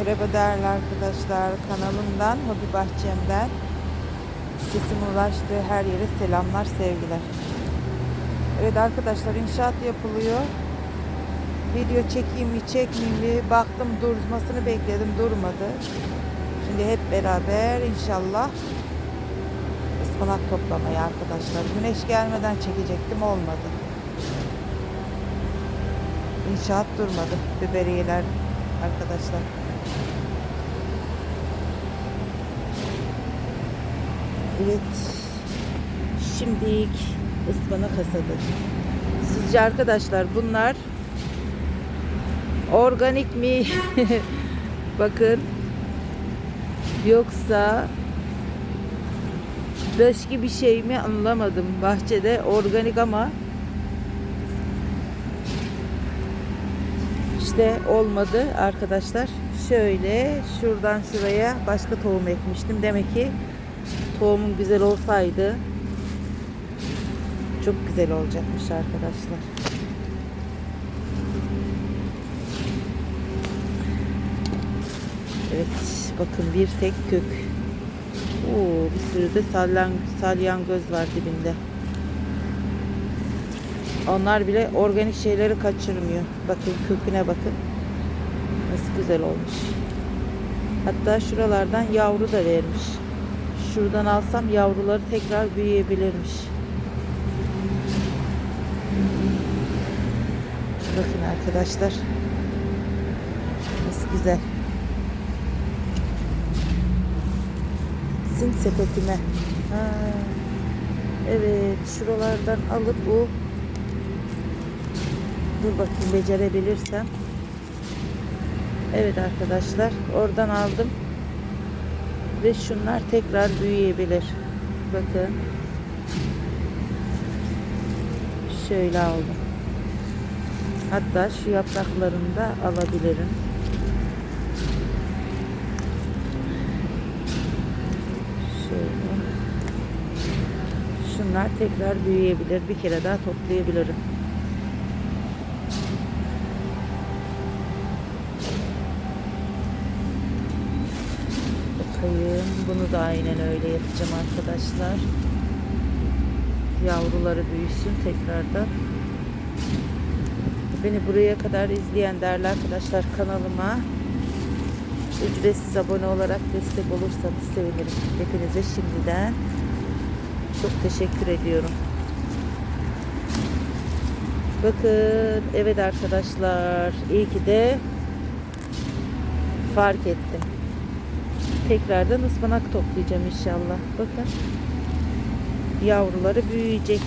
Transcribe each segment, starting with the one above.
Merhaba değerli arkadaşlar kanalımdan Hobi Bahçem'den sesim ulaştığı her yere selamlar sevgiler. Evet arkadaşlar inşaat yapılıyor. Video çekeyim mi çekmeyeyim mi baktım durmasını bekledim durmadı. Şimdi hep beraber inşallah ıspanak toplamayı arkadaşlar. Güneş gelmeden çekecektim olmadı. İnşaat durmadı. Biberiyeler arkadaşlar. Evet. Şimdilik ıspanak hasadı. Sizce arkadaşlar bunlar organik mi? Bakın. Yoksa başka bir şey mi anlamadım. Bahçede organik ama işte olmadı arkadaşlar. Şöyle şuradan şuraya başka tohum ekmiştim. Demek ki tohumum güzel olsaydı çok güzel olacakmış arkadaşlar. Evet bakın bir tek kök. Oo, bir sürü de salyan, salyangoz var dibinde. Onlar bile organik şeyleri kaçırmıyor. Bakın köküne bakın. Nasıl güzel olmuş. Hatta şuralardan yavru da vermiş. Şuradan alsam yavruları tekrar büyüyebilirmiş. Bakın arkadaşlar. Nasıl güzel. Sin sepetime. Ha. Evet, şuralardan alıp bu Dur bakayım becerebilirsem. Evet arkadaşlar, oradan aldım. Ve şunlar tekrar büyüyebilir. Bakın. Şöyle aldım. Hatta şu yapraklarını da alabilirim. Şöyle. Şunlar tekrar büyüyebilir. Bir kere daha toplayabilirim. Bakayım. Bunu da aynen öyle yapacağım arkadaşlar. Yavruları büyüsün tekrardan. Beni buraya kadar izleyen değerli arkadaşlar kanalıma ücretsiz abone olarak destek olursanız sevinirim. Hepinize şimdiden çok teşekkür ediyorum. Bakın evet arkadaşlar iyi ki de fark ettim. Tekrardan ıspanak toplayacağım inşallah. Bakın yavruları büyüyecek.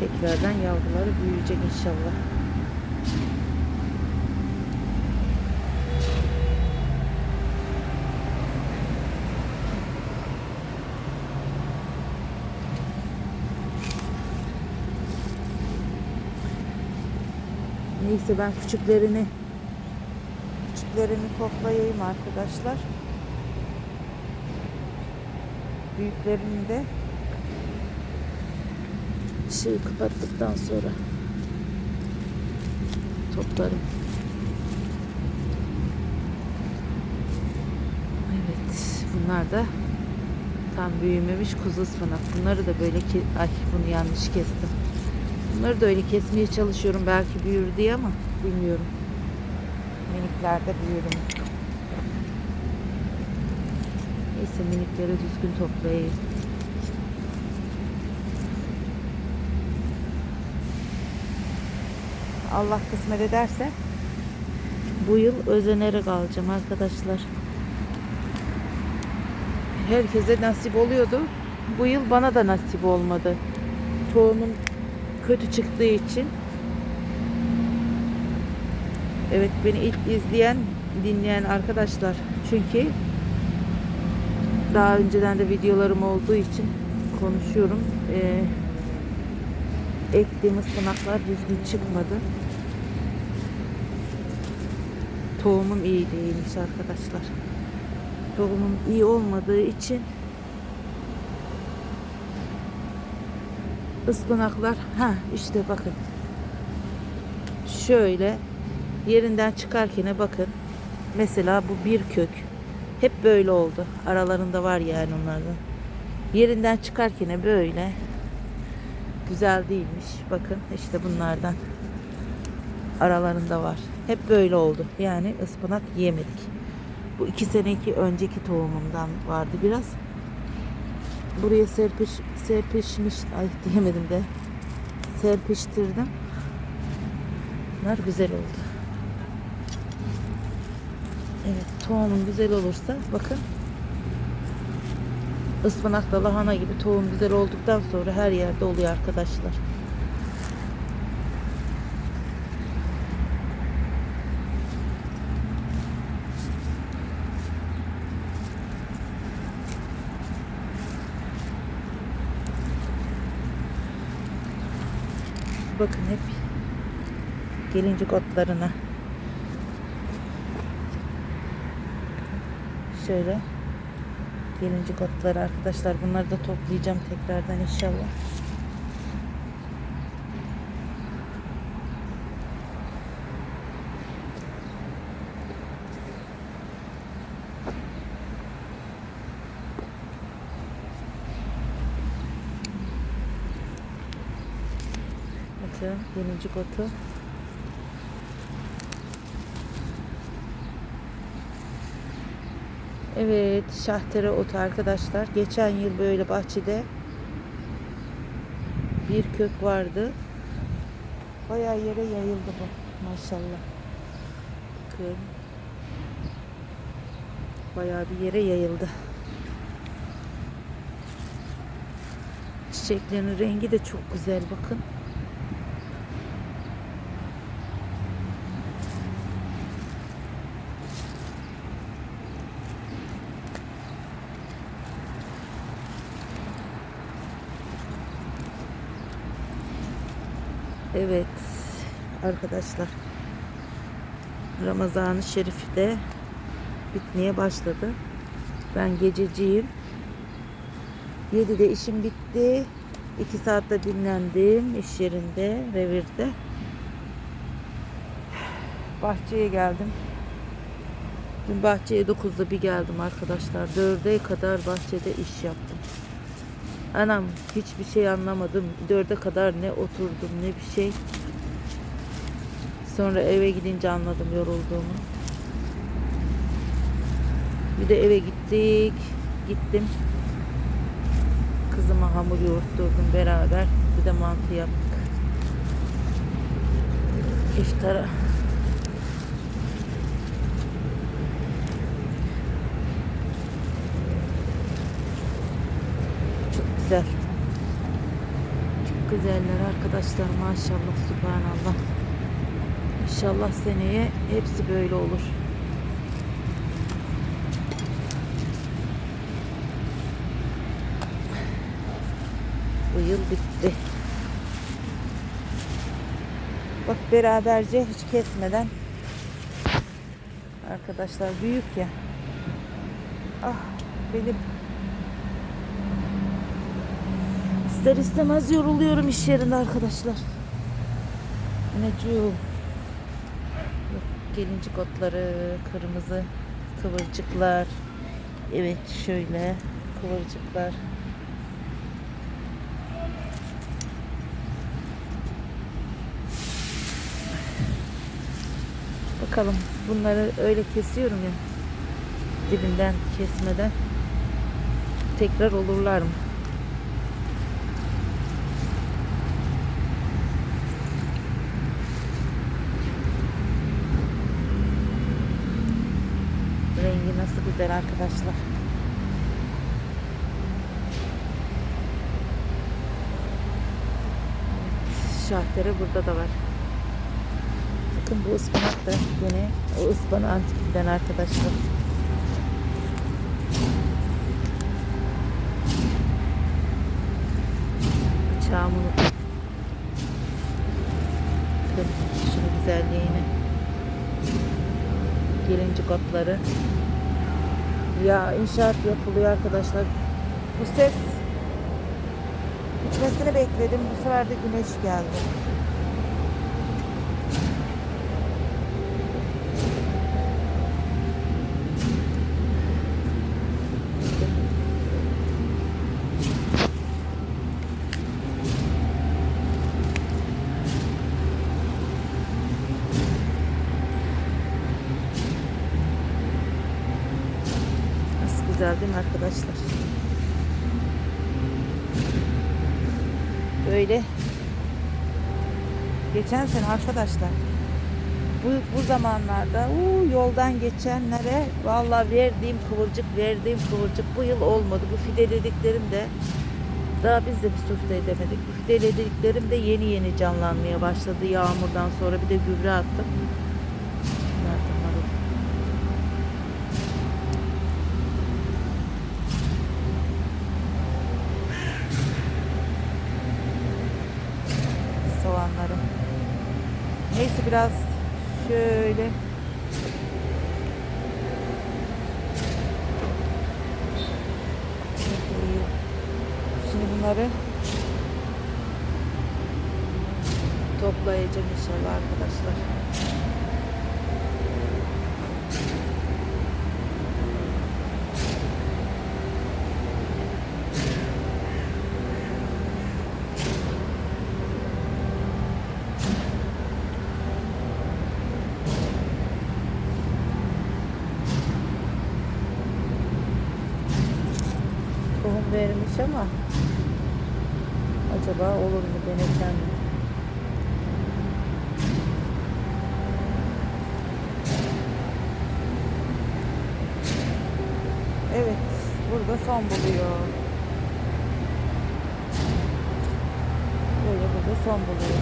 Tekrardan yavruları büyüyecek inşallah. Neyse ben küçüklerini küçüklerini toplayayım arkadaşlar. Büyüklerini de ışığı kapattıktan sonra toplarım. Evet, bunlar da tam büyümemiş kuzu ıspanak. Bunları da böyle ki ay bunu yanlış kestim. Bunları da öyle kesmeye çalışıyorum belki büyür diye ama bilmiyorum. Miniklerde büyür mü? Neyse minikleri düzgün toplayayım. Allah kısmet ederse bu yıl özenerek alacağım arkadaşlar. Herkese nasip oluyordu. Bu yıl bana da nasip olmadı. Tohumum kötü çıktığı için. Evet beni ilk izleyen, dinleyen arkadaşlar. Çünkü daha önceden de videolarım olduğu için konuşuyorum. Ee, ektiğim ıspanaklar düzgün çıkmadı. Tohumum iyi değilmiş arkadaşlar. Tohumum iyi olmadığı için ıspanaklar. Ha işte bakın. Şöyle yerinden çıkarken bakın. Mesela bu bir kök. Hep böyle oldu. Aralarında var yani onlardan. Yerinden çıkarken böyle. Güzel değilmiş. Bakın işte bunlardan. Aralarında var. Hep böyle oldu. Yani ıspanak yemedik. Bu iki seneki önceki tohumumdan vardı biraz. Buraya serpiş, serpişmiş, ay diyemedim de. Serpiştirdim. Bunlar güzel oldu. Evet, tohumun güzel olursa bakın ıspanakla lahana gibi tohum güzel olduktan sonra her yerde oluyor arkadaşlar. Bakın hep gelincik otlarına şöyle gelincik otları arkadaşlar bunları da toplayacağım tekrardan inşallah. Bakın gelincik otu. Evet, şahtere otu arkadaşlar. Geçen yıl böyle bahçede bir kök vardı. Bayağı yere yayıldı bu. Maşallah. Bakın. Bayağı bir yere yayıldı. Çiçeklerin rengi de çok güzel bakın. Evet arkadaşlar Ramazan-ı Şerif de bitmeye başladı. Ben gececiyim. 7'de işim bitti. 2 saatte dinlendim iş yerinde, revirde. Bahçeye geldim. Dün bahçeye 9'da bir geldim arkadaşlar. 4'e kadar bahçede iş yaptım. Anam hiçbir şey anlamadım. Dörde kadar ne oturdum ne bir şey. Sonra eve gidince anladım yorulduğumu. Bir de eve gittik. Gittim. Kızıma hamur yoğurtturdum beraber. Bir de mantı yaptık. İftara. Çok güzel. Çok güzeller arkadaşlar maşallah subhanallah. İnşallah seneye hepsi böyle olur. Bu yıl bitti. Bak beraberce hiç kesmeden arkadaşlar büyük ya. Ah benim İster istemez yoruluyorum iş yerinde arkadaşlar. Yok, gelincik otları, kırmızı kıvırcıklar. Evet şöyle kıvırcıklar. Bakalım bunları öyle kesiyorum ya dibinden kesmeden tekrar olurlar mı? Rengi nasıl güzel arkadaşlar. Şahtere burada da var. Bakın bu ıspanak da yine o ıspanağın tipinden arkadaşlar. Bıçağımı unuttum. Bakın şunun güzelliğini. Gelincik otları. Ya inşaat yapılıyor arkadaşlar. Bu ses Bitmesini bekledim. Bu sefer de güneş geldi. Nasıl güzel değil mi arkadaşlar? Böyle geçen sene arkadaşlar bu, bu zamanlarda uu, yoldan geçenlere vallahi verdiğim kıvırcık verdiğim kıvırcık bu yıl olmadı. Bu fidelediklerim de daha biz de bir sufle edemedik. Bu fidelediklerim de yeni yeni canlanmaya başladı yağmurdan sonra bir de gübre attım. Biraz şöyle Şimdi bunları toplayacağım inşallah arkadaşlar. Tohum vermiş ama acaba olur mu denesem mi? Evet, burada son buluyor. Böyle burada son buluyor.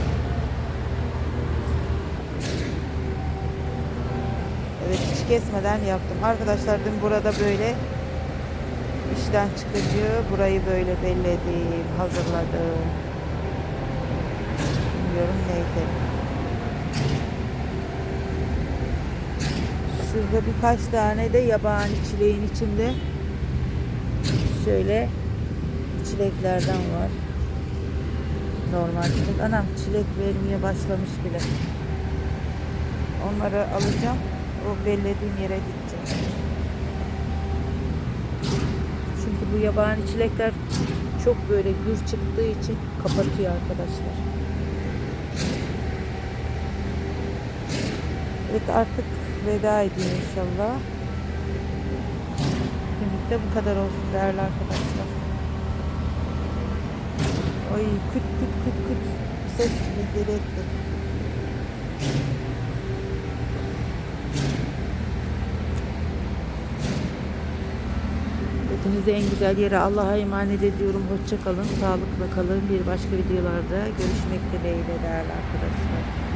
Evet, hiç kesmeden yaptım. Arkadaşlar dün burada böyle işten çıkıcı burayı böyle belledim, hazırladım. Bilmiyorum neydi. Şurada birkaç tane de yabani çileğin içinde şöyle çileklerden var. Normal çilek. Anam çilek vermeye başlamış bile. Onları alacağım. O bellediğim yere gideceğim. Çünkü bu yabani çilekler çok böyle gür çıktığı için kapatıyor arkadaşlar. Evet artık veda edeyim inşallah. Bugünlük de bu kadar olsun değerli arkadaşlar. Ay küt küt küt küt ses deli. Hepinizi en güzel yere Allah'a emanet ediyorum. Hoşça kalın, sağlıkla kalın. Bir başka videolarda görüşmek dileğiyle değerli arkadaşlar.